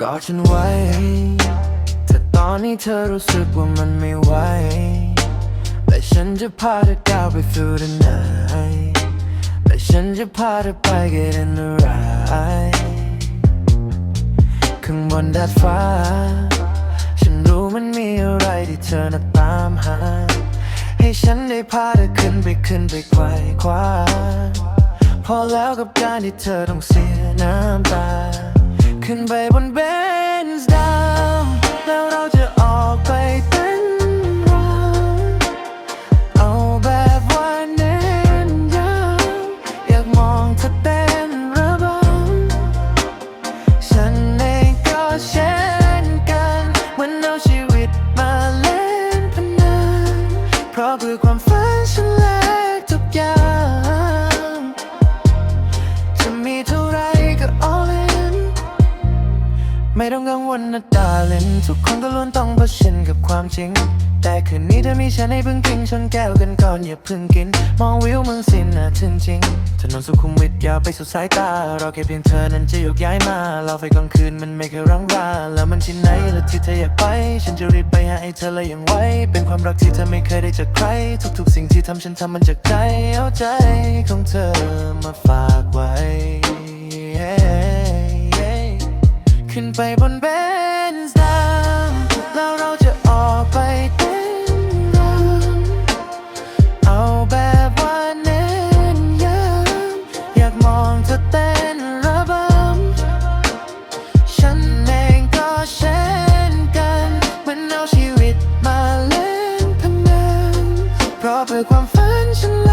กอดฉันไว้ แต่ตอนนี้เธอรู้สึกว่ามันไม่ไหว แต่ฉันจะพาเธอก้าวไป through the night และฉันจะพาเธอไป get in the ride ข้างบนดาดฟ้า ฉันรู้มันมีอะไรที่เธอน่ะตามหา ให้ฉันได้พาเธอขึ้นไปขึ้นไปไขว่คว้าพอแล้วกับการที่เธอต้องเสียน้ำตา ฉันแลก ต้องกังวลนะดาลินทุกคนก็ล้วนต้องเผชิญกับความจริง แต่คืนนี้เธอมีฉันให้พึ่งพิงชนแก้วกันก่อนอย่าเพึ่งกิน มองวิวเมืองสินน่าทึ่งจริง ถนนสุขุมวิทยาวไปสุดสายตา เราแค่เพียงเธอนั้นจะยกย้ายมา เราไฟกลางคืนมันไม่เคยร้างราแล้วมันที่ไหนและที่เธออยากไป ฉันจะรีบไปหาให้เธอเลยอย่างไวเป็นความรักที่เธอไม่เคยได้จากใคร ทุกๆ สิ่งที่ทำฉันทำมันจากใจเอาใจของเธอมาฝาก ขึ้นไปบนเบนซ์ดาวแล้วเราจะออกไปเต้นรำเอาแบบว่าเน้นย้ำอยากมองเธอเต้นระบำฉันเองก็เช่นกันเหมือนเอาชีวิตมาเล่นพนันเพราะเพื่อความฝันฉันแล